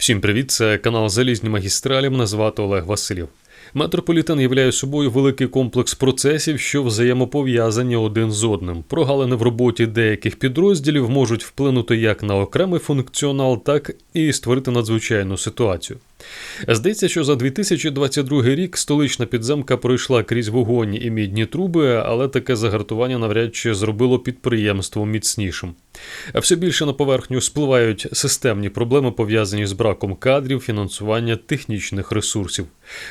Всім привіт! Це канал Залізні магістралі. Мене звати Олег Василів. Метрополітен являє собою великий комплекс процесів, що взаємопов'язані один з одним. Прогалини в роботі деяких підрозділів можуть вплинути як на окремий функціонал, так і створити надзвичайну ситуацію. Здається, що за 2022 рік столична підземка пройшла крізь вогонь і мідні труби, але таке загартування навряд чи зробило підприємство міцнішим. Все більше на поверхню спливають системні проблеми, пов'язані з браком кадрів, фінансування технічних ресурсів.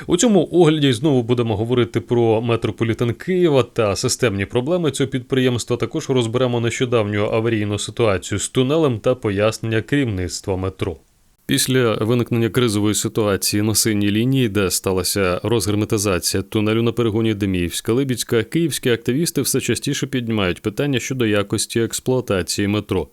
У цьому огляді знову будемо говорити про метрополітен Києва та системні проблеми цього підприємства. Також розберемо нещодавню аварійну ситуацію з тунелем та пояснення керівництва метро. Після виникнення кризової ситуації на синій лінії, де сталася розгерметизація тунелю на перегоні Деміївська Либідська, київські активісти все частіше піднімають питання щодо якості експлуатації метро.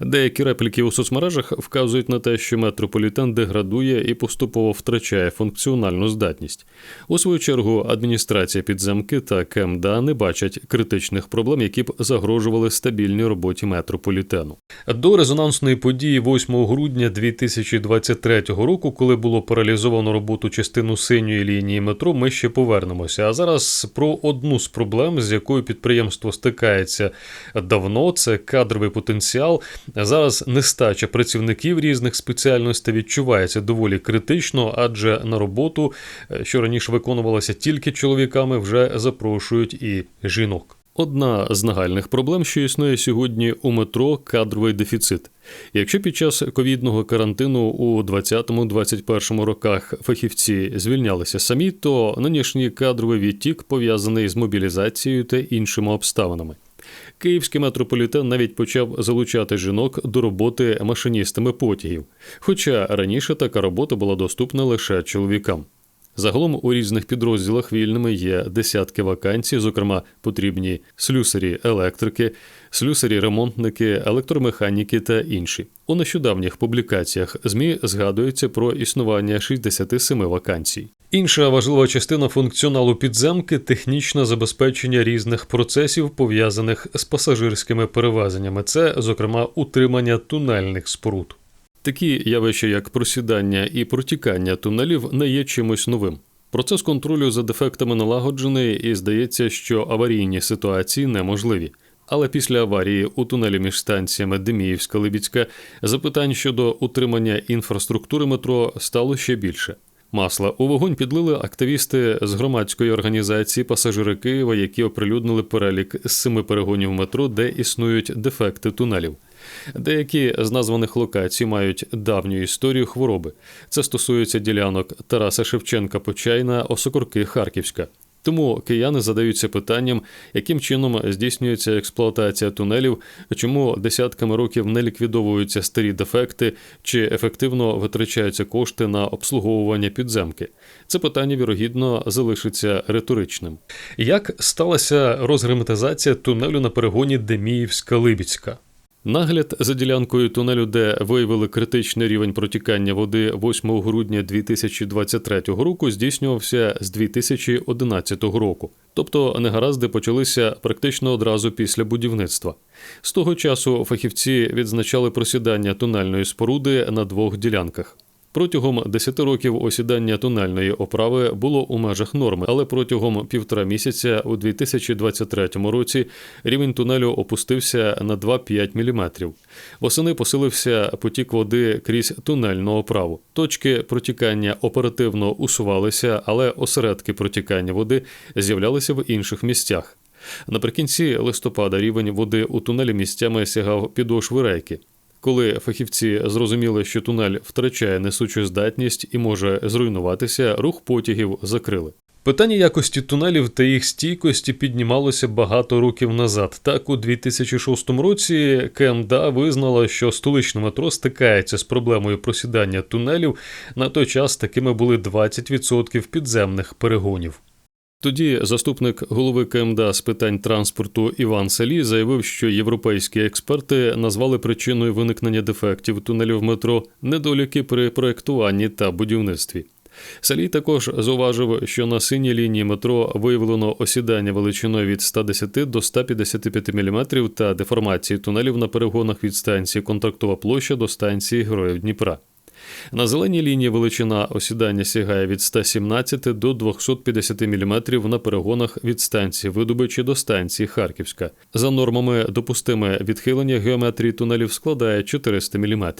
Деякі репліки у соцмережах вказують на те, що метрополітен деградує і поступово втрачає функціональну здатність. У свою чергу адміністрація підземки та КМДА не бачать критичних проблем, які б загрожували стабільній роботі метрополітену. До резонансної події 8 грудня 2023 року, коли було паралізовано роботу частину синьої лінії метро, ми ще повернемося. А зараз про одну з проблем, з якою підприємство стикається давно, це кадровий потенціал. Зараз нестача працівників різних спеціальностей відчувається доволі критично, адже на роботу, е, що раніше виконувалася тільки чоловіками, вже запрошують і жінок. Одна з нагальних проблем, що існує сьогодні у метро кадровий дефіцит. Якщо під час ковідного карантину у 2020-2021 роках фахівці звільнялися самі, то нинішній кадровий відтік пов'язаний з мобілізацією та іншими обставинами. Київський метрополітен навіть почав залучати жінок до роботи машиністами потягів, хоча раніше така робота була доступна лише чоловікам. Загалом у різних підрозділах вільними є десятки вакансій, зокрема потрібні слюсарі електрики, слюсарі ремонтники, електромеханіки та інші. У нещодавніх публікаціях ЗМІ згадується про існування 67 вакансій. Інша важлива частина функціоналу підземки технічне забезпечення різних процесів, пов'язаних з пасажирськими перевезеннями. Це, зокрема, утримання тунельних споруд. Такі явища, як просідання і протікання тунелів, не є чимось новим. Процес контролю за дефектами налагоджений, і здається, що аварійні ситуації неможливі. Але після аварії у тунелі між станціями Деміївська Либідська запитань щодо утримання інфраструктури метро стало ще більше. Масла у вогонь підлили активісти з громадської організації Пасажири Києва, які оприлюднили перелік з семи перегонів метро, де існують дефекти тунелів. Деякі з названих локацій мають давню історію хвороби. Це стосується ділянок Тараса Шевченка Почайна, Осокорки Харківська. Тому кияни задаються питанням, яким чином здійснюється експлуатація тунелів, чому десятками років не ліквідовуються старі дефекти, чи ефективно витрачаються кошти на обслуговування підземки. Це питання вірогідно залишиться риторичним. Як сталася розгерметизація тунелю на перегоні Деміївська-Либідська? Нагляд за ділянкою тунелю, де виявили критичний рівень протікання води 8 грудня 2023 року, здійснювався з 2011 року. Тобто негаразди почалися практично одразу після будівництва. З того часу фахівці відзначали просідання тунельної споруди на двох ділянках. Протягом 10 років осідання тунельної оправи було у межах норми, але протягом півтора місяця у 2023 році рівень тунелю опустився на 2-5 мм. Восени посилився потік води крізь тунельну оправу. Точки протікання оперативно усувалися, але осередки протікання води з'являлися в інших місцях. Наприкінці листопада рівень води у тунелі місцями сягав підошви рейки. Коли фахівці зрозуміли, що тунель втрачає несучу здатність і може зруйнуватися, рух потягів закрили. Питання якості тунелів та їх стійкості піднімалося багато років назад. Так, у 2006 році КМДА визнала, що столичне метро стикається з проблемою просідання тунелів. На той час такими були 20% підземних перегонів. Тоді заступник голови КМДА з питань транспорту Іван Салі заявив, що європейські експерти назвали причиною виникнення дефектів тунелів метро недоліки при проектуванні та будівництві. Салі також зауважив, що на синій лінії метро виявлено осідання величиною від 110 до 155 мм та деформації тунелів на перегонах від станції Контрактова площа до станції Героїв Дніпра. На зеленій лінії величина осідання сягає від 117 до 250 мм на перегонах від станції видобичі до станції Харківська. За нормами допустиме відхилення геометрії тунелів складає 400 мм.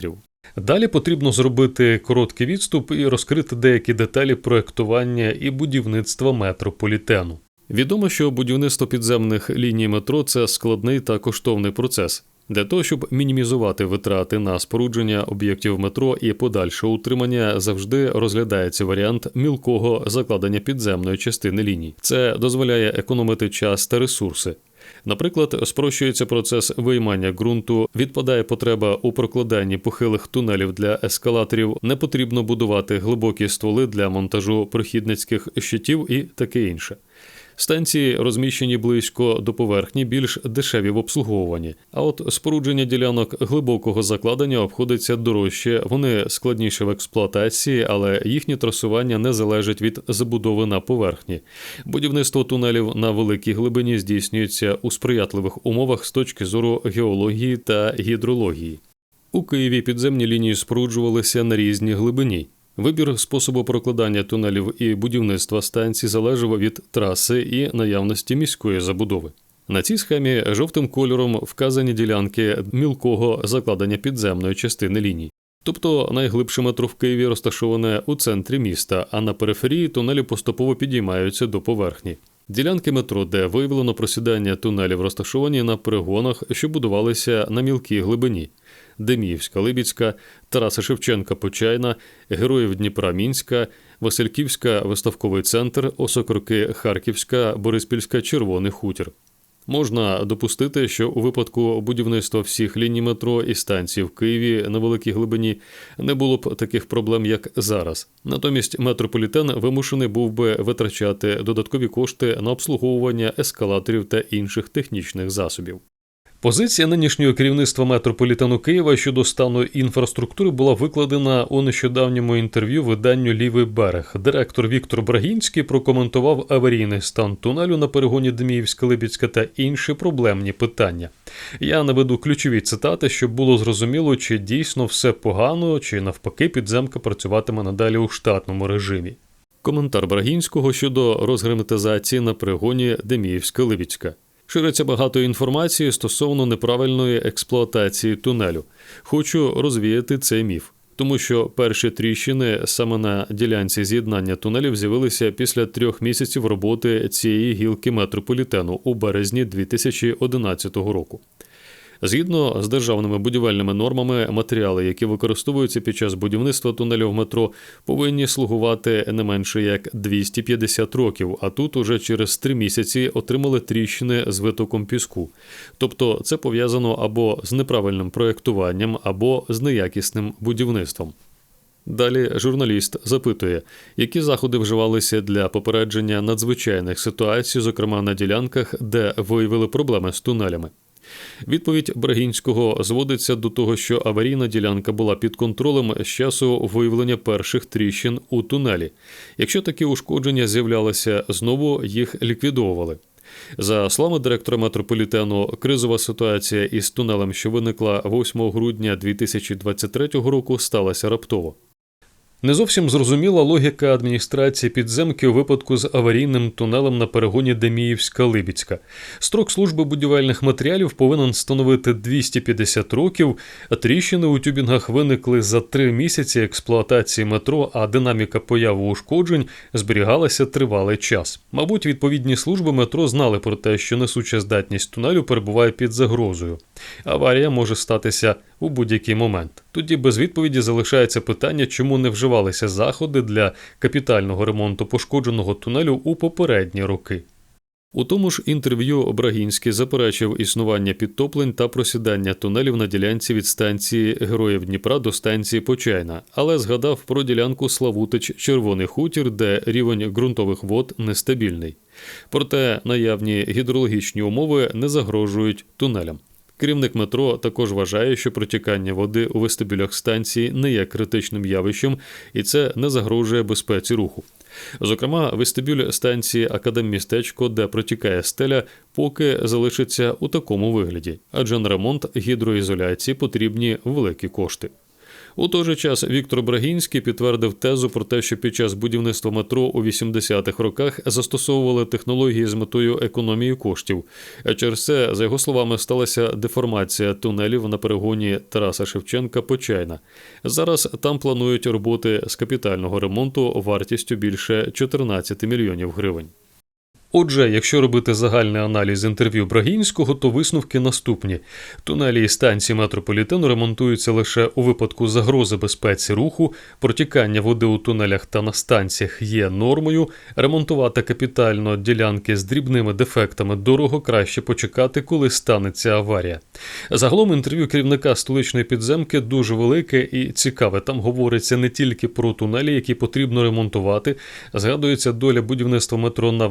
Далі потрібно зробити короткий відступ і розкрити деякі деталі проектування і будівництва метрополітену. Відомо, що будівництво підземних ліній метро це складний та коштовний процес. Для того, щоб мінімізувати витрати на спорудження об'єктів метро і подальше утримання, завжди розглядається варіант мілкого закладення підземної частини ліній. Це дозволяє економити час та ресурси. Наприклад, спрощується процес виймання ґрунту, відпадає потреба у прокладанні похилих тунелів для ескалаторів, не потрібно будувати глибокі стволи для монтажу прохідницьких щитів і таке інше. Станції розміщені близько до поверхні, більш дешеві в обслуговуванні. А от спорудження ділянок глибокого закладення обходиться дорожче, вони складніші в експлуатації, але їхнє трасування не залежить від забудови на поверхні. Будівництво тунелів на великій глибині здійснюється у сприятливих умовах з точки зору геології та гідрології. У Києві підземні лінії споруджувалися на різній глибині. Вибір способу прокладання тунелів і будівництва станцій залежав від траси і наявності міської забудови. На цій схемі жовтим кольором вказані ділянки мілкого закладення підземної частини ліній. Тобто найглибше метро в Києві розташоване у центрі міста, а на периферії тунелі поступово підіймаються до поверхні. Ділянки метро, де виявлено просідання тунелів, розташовані на перегонах, що будувалися на мілкій глибині. Деміївська, Либіцька, Тараса Шевченка, Почайна, Героїв Дніпра Мінська, Васильківська, Виставковий центр, Осокорки, Харківська, Бориспільська, Червоний хутір. Можна допустити, що у випадку будівництва всіх ліній метро і станцій в Києві на великій глибині не було б таких проблем, як зараз. Натомість метрополітен вимушений був би витрачати додаткові кошти на обслуговування ескалаторів та інших технічних засобів. Позиція нинішнього керівництва метрополітену Києва щодо стану інфраструктури була викладена у нещодавньому інтерв'ю виданню Лівий берег. Директор Віктор Брагінський прокоментував аварійний стан тунелю на перегоні Деміївська Либіцька та інші проблемні питання. Я наведу ключові цитати, щоб було зрозуміло, чи дійсно все погано, чи навпаки підземка працюватиме надалі у штатному режимі. Коментар Брагінського щодо розгерметизації на перегоні Деміївська Либіцька. Шириться багато інформації стосовно неправильної експлуатації тунелю. Хочу розвіяти цей міф. Тому що перші тріщини саме на ділянці з'єднання тунелів з'явилися після трьох місяців роботи цієї гілки метрополітену у березні 2011 року. Згідно з державними будівельними нормами, матеріали, які використовуються під час будівництва тунелів метро, повинні слугувати не менше як 250 років. А тут уже через три місяці отримали тріщини з витоком піску. Тобто це пов'язано або з неправильним проєктуванням, або з неякісним будівництвом. Далі журналіст запитує, які заходи вживалися для попередження надзвичайних ситуацій, зокрема на ділянках, де виявили проблеми з тунелями. Відповідь Брагінського зводиться до того, що аварійна ділянка була під контролем з часу виявлення перших тріщин у тунелі. Якщо такі ушкодження з'являлися знову, їх ліквідовували. За словами директора метрополітену, кризова ситуація із тунелем, що виникла 8 грудня 2023 року, сталася раптово. Не зовсім зрозуміла логіка адміністрації підземки у випадку з аварійним тунелем на перегоні Деміївська Либіцька. Строк служби будівельних матеріалів повинен становити 250 років, а тріщини у тюбінгах виникли за три місяці експлуатації метро, а динаміка появи ушкоджень зберігалася тривалий час. Мабуть, відповідні служби метро знали про те, що несуча здатність тунелю перебуває під загрозою. Аварія може статися у будь-який момент. Тоді без відповіді залишається питання, чому не вживалися заходи для капітального ремонту пошкодженого тунелю у попередні роки. У тому ж інтерв'ю Обрагінський заперечив існування підтоплень та просідання тунелів на ділянці від станції Героїв Дніпра до станції Почайна, але згадав про ділянку Славутич Червоний хутір, де рівень ґрунтових вод нестабільний. Проте наявні гідрологічні умови не загрожують тунелям. Керівник метро також вважає, що протікання води у вестибюлях станції не є критичним явищем, і це не загрожує безпеці руху. Зокрема, вестибюль станції Академмістечко, де протікає стеля, поки залишиться у такому вигляді, адже на ремонт гідроізоляції потрібні великі кошти. У той же час Віктор Брагінський підтвердив тезу про те, що під час будівництва метро у 80-х роках застосовували технології з метою економії коштів. Через це, за його словами, сталася деформація тунелів на перегоні Тараса Шевченка Почайна. Зараз там планують роботи з капітального ремонту вартістю більше 14 мільйонів гривень. Отже, якщо робити загальний аналіз інтерв'ю Брагінського, то висновки наступні: тунелі і станції метрополітену ремонтуються лише у випадку загрози безпеці руху, протікання води у тунелях та на станціях є нормою. Ремонтувати капітально ділянки з дрібними дефектами дорого краще почекати, коли станеться аварія. Загалом інтерв'ю керівника столичної підземки дуже велике і цікаве. Там говориться не тільки про тунелі, які потрібно ремонтувати. Згадується доля будівництва метро на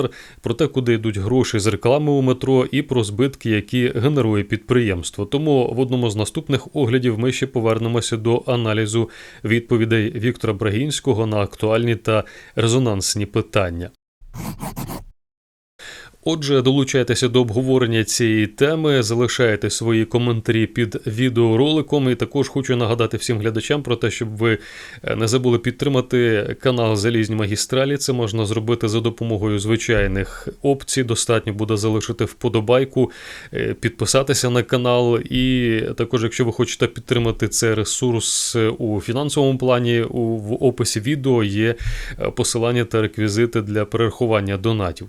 Виноградар, про те, куди йдуть гроші з реклами у метро, і про збитки, які генерує підприємство. Тому в одному з наступних оглядів ми ще повернемося до аналізу відповідей Віктора Брагінського на актуальні та резонансні питання. Отже, долучайтеся до обговорення цієї теми, залишайте свої коментарі під відеороликом. І також хочу нагадати всім глядачам про те, щоб ви е, не забули підтримати канал Залізні магістралі. Це можна зробити за допомогою звичайних опцій. Достатньо буде залишити вподобайку, е, підписатися на канал. І також, якщо ви хочете підтримати цей ресурс е, у фінансовому плані, в описі відео є посилання та реквізити для перерахування донатів.